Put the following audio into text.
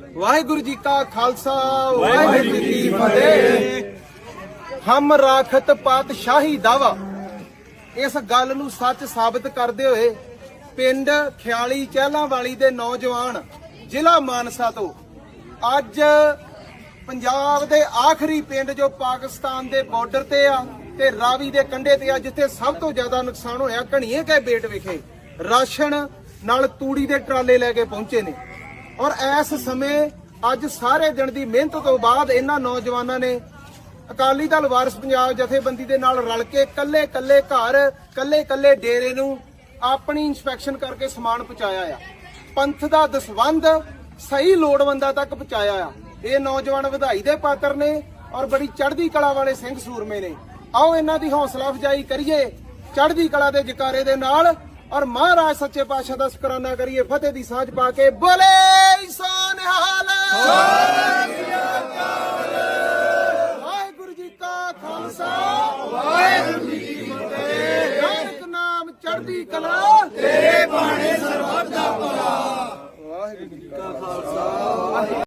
ਵਾਹਿਗੁਰੂ ਜੀ ਕਾ ਖਾਲਸਾ ਵਾਹਿਗੁਰੂ ਜੀ ਕੀ ਫਤਿਹ। ਹਮ ਰਾਖਤ ਪਾਤਸ਼ਾਹੀ ਦਾਵਾ। ਇਸ ਗੱਲ ਨੂੰ ਸੱਚ ਸਾਬਤ ਕਰਦੇ ਹੋਏ ਪਿੰਡ ਖਿਆਲੀ ਚਹਿਲਾਂ ਵਾਲੀ ਦੇ ਨੌਜਵਾਨ ਜ਼ਿਲ੍ਹਾ ਮਾਨਸਾ ਤੋਂ ਅੱਜ ਪੰਜਾਬ ਦੇ ਆਖਰੀ ਪਿੰਡ ਜੋ ਪਾਕਿਸਤਾਨ ਦੇ ਬਾਰਡਰ ਤੇ ਆ ਤੇ ਰਾਵੀ ਦੇ ਕੰਢੇ ਤੇ ਆ ਜਿੱਥੇ ਸਭ ਤੋਂ ਜ਼ਿਆਦਾ ਨੁਕਸਾਨ ਹੋਇਆ ਘਣੀਏ ਕੇ ਬੇਟ ਵਿਖੇ ਰਾਸ਼ਨ ਨਾਲ ਤੂੜੀ ਦੇ ਟਰਾਲੇ ਲੈ ਕੇ ਪਹੁੰਚੇ ਨੇ। ਔਰ ਇਸ ਸਮੇਂ ਅੱਜ ਸਾਰੇ ਦਿਨ ਦੀ ਮਿਹਨਤ ਤੋਂ ਬਾਅਦ ਇਹਨਾਂ ਨੌਜਵਾਨਾਂ ਨੇ ਅਕਾਲੀ ਦਲ ਵਾਰਿਸ ਪੰਜਾਬ ਜਥੇਬੰਦੀ ਦੇ ਨਾਲ ਰਲ ਕੇ ਕੱਲੇ ਕੱਲੇ ਘਰ ਕੱਲੇ ਕੱਲੇ ਡੇਰੇ ਨੂੰ ਆਪਣੀ ਇਨਸਪੈਕਸ਼ਨ ਕਰਕੇ ਸਮਾਨ ਪਹੁੰਚਾਇਆ ਆ। ਪੰਥ ਦਾ ਦਸਵੰਧ ਸਹੀ ਲੋੜਵੰਦਾਂ ਤੱਕ ਪਹੁੰਚਾਇਆ ਆ। ਇਹ ਨੌਜਵਾਨ ਵਧਾਈ ਦੇ ਪਾਤਰ ਨੇ ਔਰ ਬੜੀ ਚੜ੍ਹਦੀ ਕਲਾ ਵਾਲੇ ਸਿੰਘ ਸੂਰਮੇ ਨੇ। ਆਓ ਇਹਨਾਂ ਦੀ ਹੌਸਲਾ ਅਫਜਾਈ ਕਰੀਏ। ਚੜ੍ਹਦੀ ਕਲਾ ਦੇ ਜਕਾਰੇ ਦੇ ਨਾਲ ਔਰ ਮਹਾਰਾਜ ਸੱਚੇ ਪਾਤਸ਼ਾਹ ਦਾ ਸ਼ੁਕਰਾਨਾ ਕਰੀਏ ਫਤਿਹ ਦੀ ਸਾਂਝ ਪਾ ਕੇ ਬੋਲੇ ਸੋ ਨਿਹਾਲ ਵਾਹਿਗੁਰੂ ਜੀ ਕਾ ਖਾਲਸਾ ਵਾਹਿਗੁਰੂ ਜੀ ਕੀ ਫਤਿਹ ਨਾਨਕ ਨਾਮ ਚੜ੍ਹਦੀ ਕਲਾ। ਵਾਹਿਗੁਰੂ ਜੀ